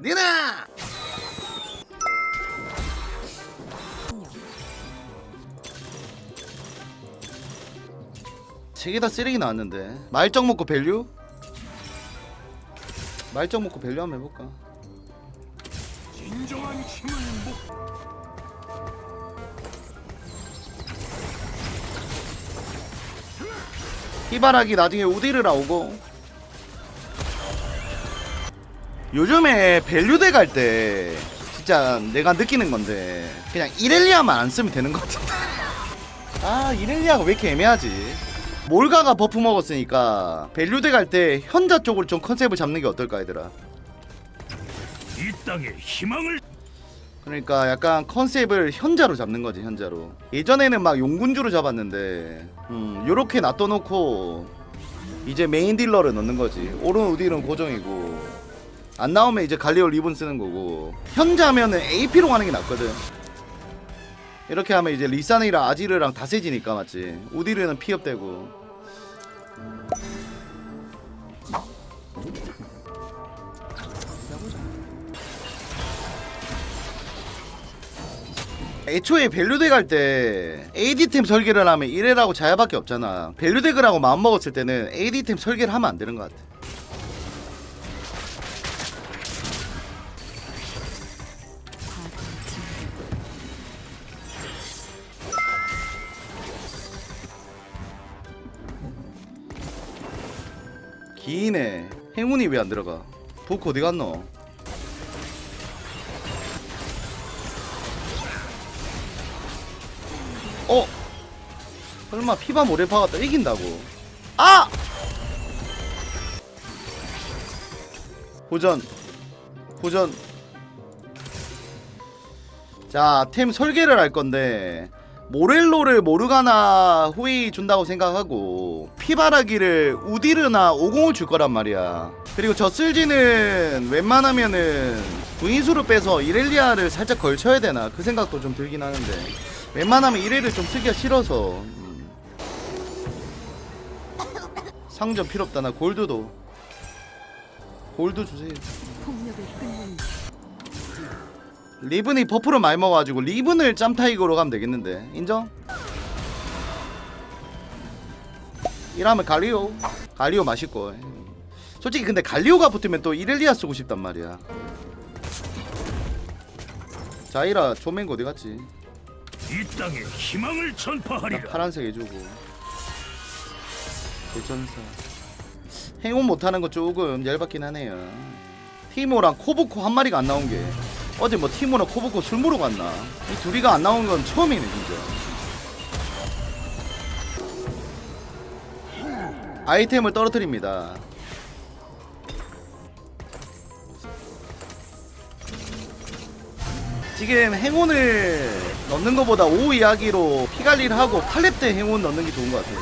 니나 세개다 쓰레기 나왔는데 말정 먹고 밸류? 말정 먹고 밸류 한번 해볼까? 진정한 힘을 목 희바라기 나중에 우디를 나오고 요즘에 밸류대 갈 때 진짜 내가 느끼는 건데 그냥 이렐리아만 안 쓰면 되는 것 같은데. 아 이렐리아가 왜 이렇게 애매하지? 몰가가 버프 먹었으니까 밸류대 갈 때 현자 쪽으로 좀 컨셉을 잡는 게 어떨까 얘들아? 이 땅에 희망을 그러니까 약간 컨셉을 현자로 잡는 거지 현자로. 예전에는 막 용군주로 잡았는데 음 요렇게 놔둬놓고 이제 메인 딜러를 넣는 거지. 오른 우딜은 고정이고 안 나오면 이제 갈리오 리본 쓰는 거고. 현자면은 AP로 가는 게 낫거든. 이렇게 하면 이제 리산이랑 아지르랑 다 세지니까 맞지 우딜은 피업되고. 애초에 밸류덱 할때 AD템 설계를 하면 이래라고 자야밖에 없잖아. 밸류덱을 하고 마음먹었을 때는 AD템 설계를 하면 안 되는 것 같아 기네. 행운이 왜 안 들어가? 보크 어디 갔노? 어? 설마 피바 모래파 갖다 이긴다고? 아! 고전. 고전. 자 템 설계를 할 건데 모렐로를 모르가나 후웨이 준다고 생각하고 피바라기를 우디르나 오공을 줄 거란 말이야. 그리고 저 쓸지는 웬만하면은 구인수로 빼서 이렐리아를 살짝 걸쳐야 되나? 그 생각도 좀 들긴 하는데. 웬만하면 이래를 좀 쓰기가 싫어서. 음. 상점 필요 없다. 나 골드도. 골드 주세요 리븐이 버프를 많이 먹어가지고 리븐을 짬타이거로 가면 되겠는데. 인정? 이러면 갈리오. 갈리오 맛있고. 솔직히 근데 갈리오가 붙으면 또 이렐리아 쓰고 싶단 말이야. 자이라 조맹고 어디 갔지? 이 땅에 희망을 나 전파하리라. 파란색 해주고. 대전사. 행운 못하는 거 조금 열받긴 하네요. 티모랑 코브코 한 마리가 안 나온 게 어제 뭐 티모랑 코브코 술 먹으러 갔나? 이 둘이가 안 나온 건 처음이네 진짜. 아이템을 떨어뜨립니다. 지금 행운을 넣는 것보다 5 이야기로 피관리를 하고 8렙 때 행운 넣는 게 좋은 것 같아요.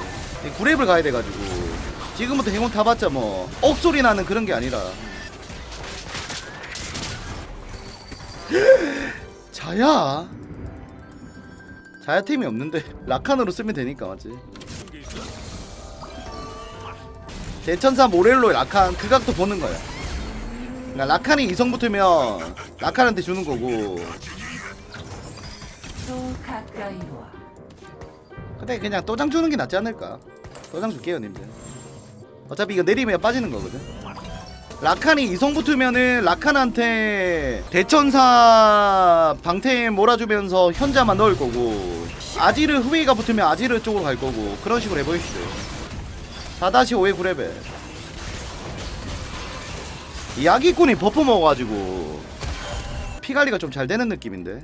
9렙을 가야 돼가지고. 지금부터 행운 타봤자 뭐 억소리 나는 그런 게 아니라 자야. 자야 템이 없는데 라칸으로 쓰면 되니까 맞지? 대천사 모렐로 라칸 그 각도 보는 거야. 그러니까 라칸이 이성 붙으면 라칸한테 주는 거고. 근데 그냥 또장 주는 게 낫지 않을까? 또장 줄게요 님들. 어차피 이거 내리면 빠지는 거거든 라칸이 이성 붙으면은 라칸한테 대천사 방템 몰아주면서 현자만 넣을 거고 아지르 후웨이가 붙으면 아지르 쪽으로 갈 거고 그런 식으로 해보십시오. 4-5의 9레벨. 야기꾼이 버프 먹어가지고 피관리가 좀 잘 되는 느낌인데.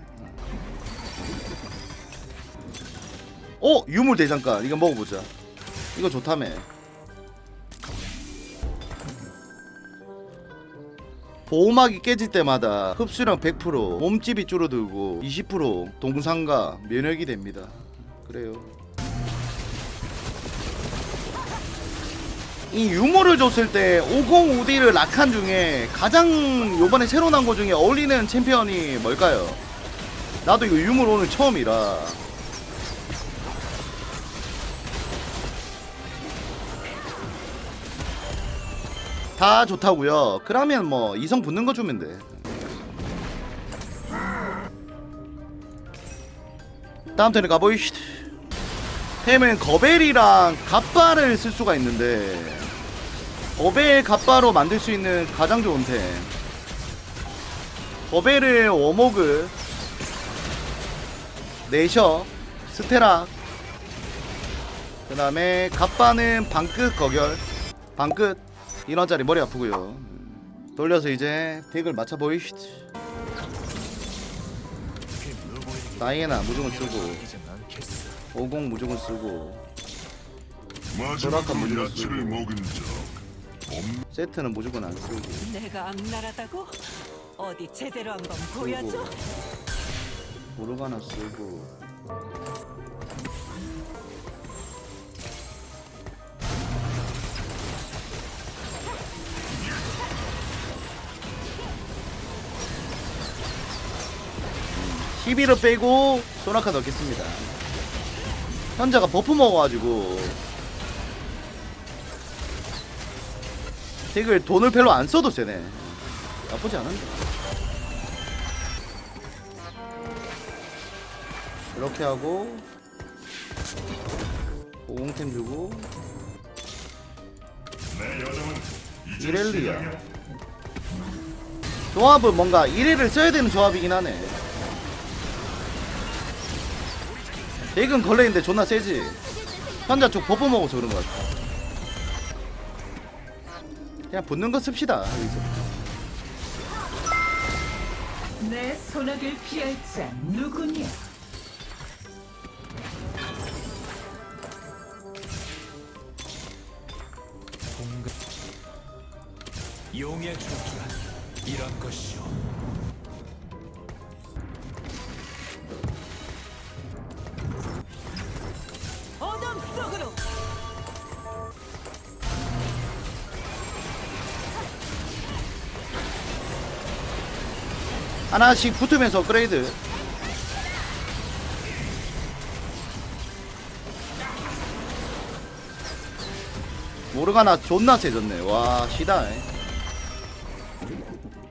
어 유물 대장간. 이거 먹어보자. 이거 좋다며 보호막이 깨질 때마다 흡수량 100% 몸집이 줄어들고 20% 동상가 면역이 됩니다. 그래요. 이 유물을 줬을 때 50우디를 라칸 중에 가장 요번에 새로 나온 거 중에 어울리는 챔피언이 뭘까요? 나도 이거 유물 오늘 처음이라 다 좋다고요. 그러면 뭐 이성 붙는 거 주면 돼. 다음 턴에 가보이시트 템은 거벨이랑 갑바를 쓸 수가 있는데 거벨 갑바로 만들 수 있는 가장 좋은 템. 거벨을 워모그 네셔. 스테라 그 다음에 갑바는 방끝 거결. 방끝 인원짜리 머리 아프고요 돌려서 이제 덱을 맞춰 보이시트 다이애나 무조건 쓰고 50 무조건 쓰고 마지막으로 무조건 야채를 쓰고. 먹은 적 세트는 무조건 안 쓰고 내가 악랄하다고? 어디 제대로 한 번 보여줘. 모르가나 쓰고 음, 11을 빼고 소나카 넣겠습니다. 현자가 버프 먹어가지고. 덱을 돈을 별로 안 써도 세네. 나쁘지 않은데. 이렇게 하고 오공템 주고. 이렐리아. 조합은 뭔가 1회를 써야 되는 조합이긴 하네 덱은 걸레인데 존나 세지 현자 쪽 버프 먹어서 그런 것 같아 그냥 붙는 거 씁시다 여기서 내 소나기를 피할 자 누구냐? 용의 조주란 이런 것이오. 하나씩 붙으면서 업그레이드 모르가나 존나 세졌네 와 시다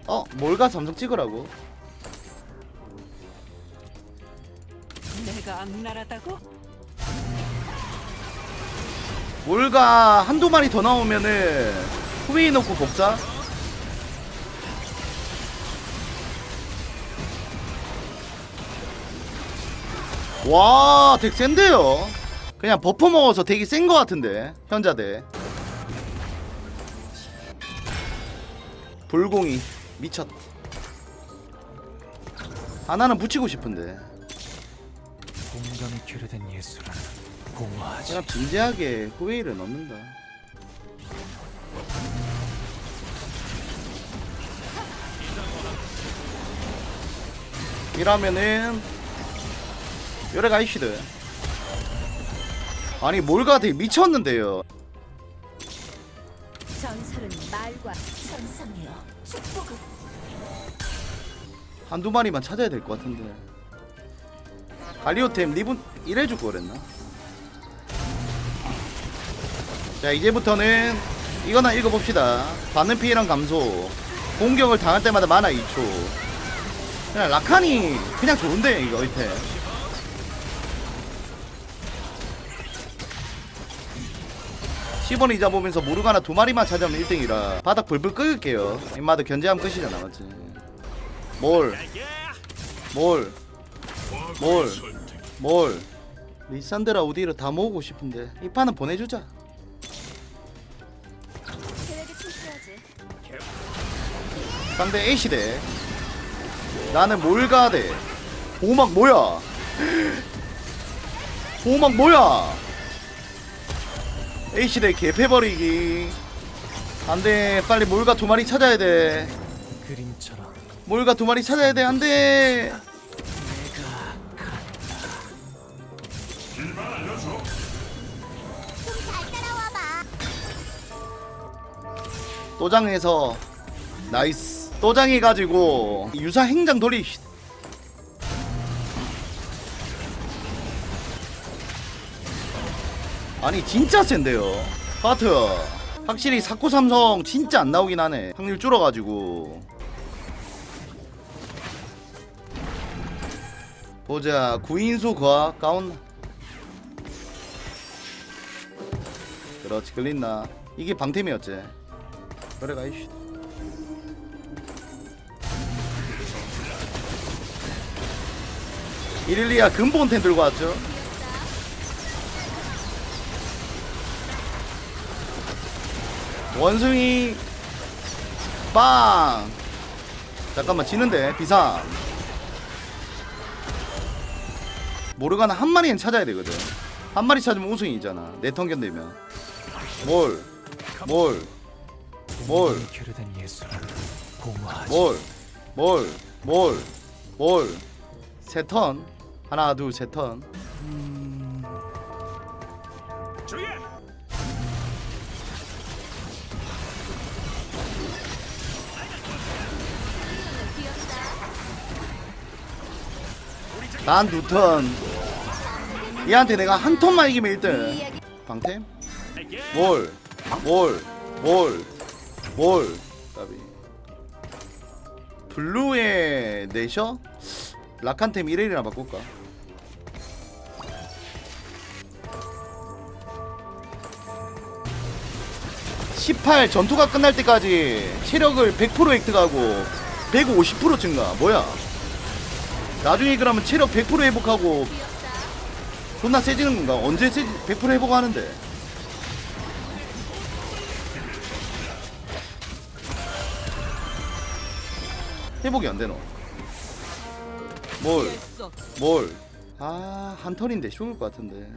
어? 몰가 삼성 찍으라고 내가 악랄하다고? 한두 마리 더 나오면은 후웨이 넣고 복사 와, 덱 센데요. 그냥 버퍼 먹어서 덱이 센 거 같은데 현자대. 불공이 미쳤. 하나는 붙이고 싶은데. 공감이 결여된 예술은 공허하지. 그냥 진지하게 후웨이를 넣는다. 이러면은 요래가 이시드. 아니 몰가 되게 미쳤는데요. 전설은 말과 선성이여 축복을 한두 마리만 찾아야 될 것 같은데. 갈리오템 리본 이래줄 거 그랬나? 자 이제부터는 이거나 읽어봅시다. 받는 피해량 감소. 공격을 당할 때마다 만화 2초. 그냥 라칸이 그냥 좋은데 이거 이템 10원 이자 보면서 모르가나 두 마리만 찾아오면 1등이라 바닥 불불 끄을게요. 임마도 견제하면 끝이잖아 맞지. 뭘 뭘? 뭘? 뭘? 리산드라 우디를 다 모으고 싶은데 이 판은 보내주자. 상대 A시대. 나는 몰가대 보호막 뭐야? 보호막 뭐야 A시대 개패버리기. 안돼 빨리 몰가 두 마리 찾아야 돼. 그림처럼. 몰가 두 마리 찾아야 돼. 안돼. 또장에서 나이스. 또장해 가지고 유사 행장 돌리 아니 진짜 센데요? 파트. 확실히 사코 삼성 진짜 안 나오긴 하네. 확률 줄어가지고. 보자. 구인수 거하 가운. 그렇지 끌린나 이게 방템이었지. 그래 가 이씨. 이릴리아 근본템 들고 왔죠 원숭이. 빵. 잠깐만 지는데 비상. 모르가나 한 마리는 찾아야 되거든. 한 마리 찾으면 우승이잖아. 네턴 견 되면. 뭘 뭘, 뭘. 공허하지. 뭘, 뭘, 뭘, 뭘. 세 턴. 하나, 둘, 세 턴. 난두 턴. 얘한테 내가 한 턴만 이기면 1등. 방템? 뭘, 뭘, 뭘, 뭘. 까비. 블루의 내셔? 라칸템 1일이나 바꿀까? (18) 전투가 끝날 때까지 체력을 100% 획득하고 150% 증가 뭐야 나중에 그러면 체력 100% 회복하고 존나 세지는 건가 언제 세지 100% 회복하는데 회복이 안 되노 뭘 뭘? 아, 한 턴인데 죽을 것 같은데.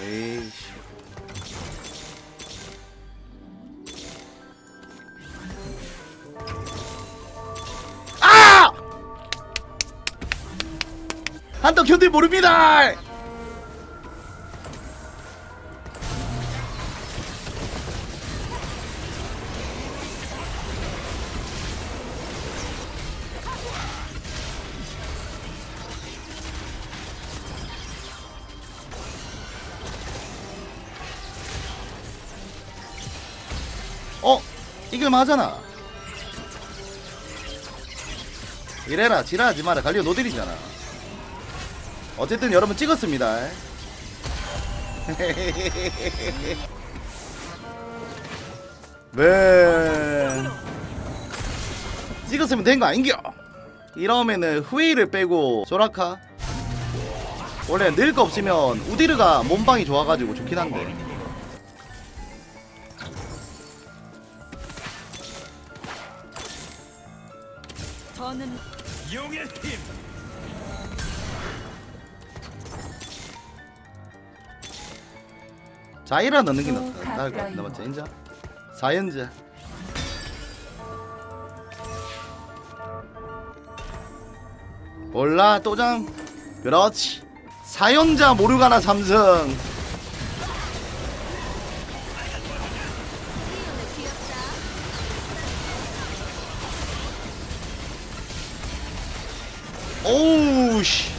에이씨. 한턱 견딜 모릅니다. 어? 이길 만 하잖아. 이래라 지랄하지 마라 갈리오 노딜이잖아. 어쨌든 여러분 찍었습니다. 네. 찍었으면 된 거 아닌겨? 이러면은 후웨이를 빼고 소라카 원래 늘 거 없으면 우디르가 몸방이 좋아가지고 좋긴 한데 자이라 넣는 게또 낫다. 나을 것 같다. 맞지? 인자. 사연자. 몰라 또장. 그렇지. 사연자 모르가나 삼성. 오우 씨.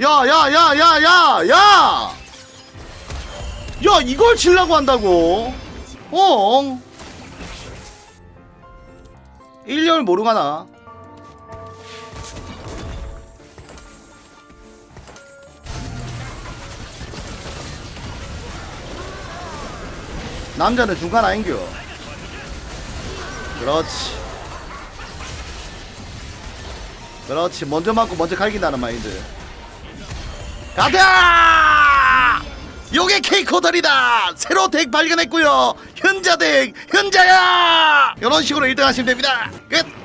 야야야야야 야! 야 이걸 치려고 한다고? 어? 1열 모르가나? 남자는 중간 아닌겨 그렇지 그렇지 먼저 맞고 먼저 갈긴다는 마인드 가자! 요게 케이코더리다! 새로 덱 발견했고요 현자 덱! 현자야! 이런 식으로 1등 하시면 됩니다 끝!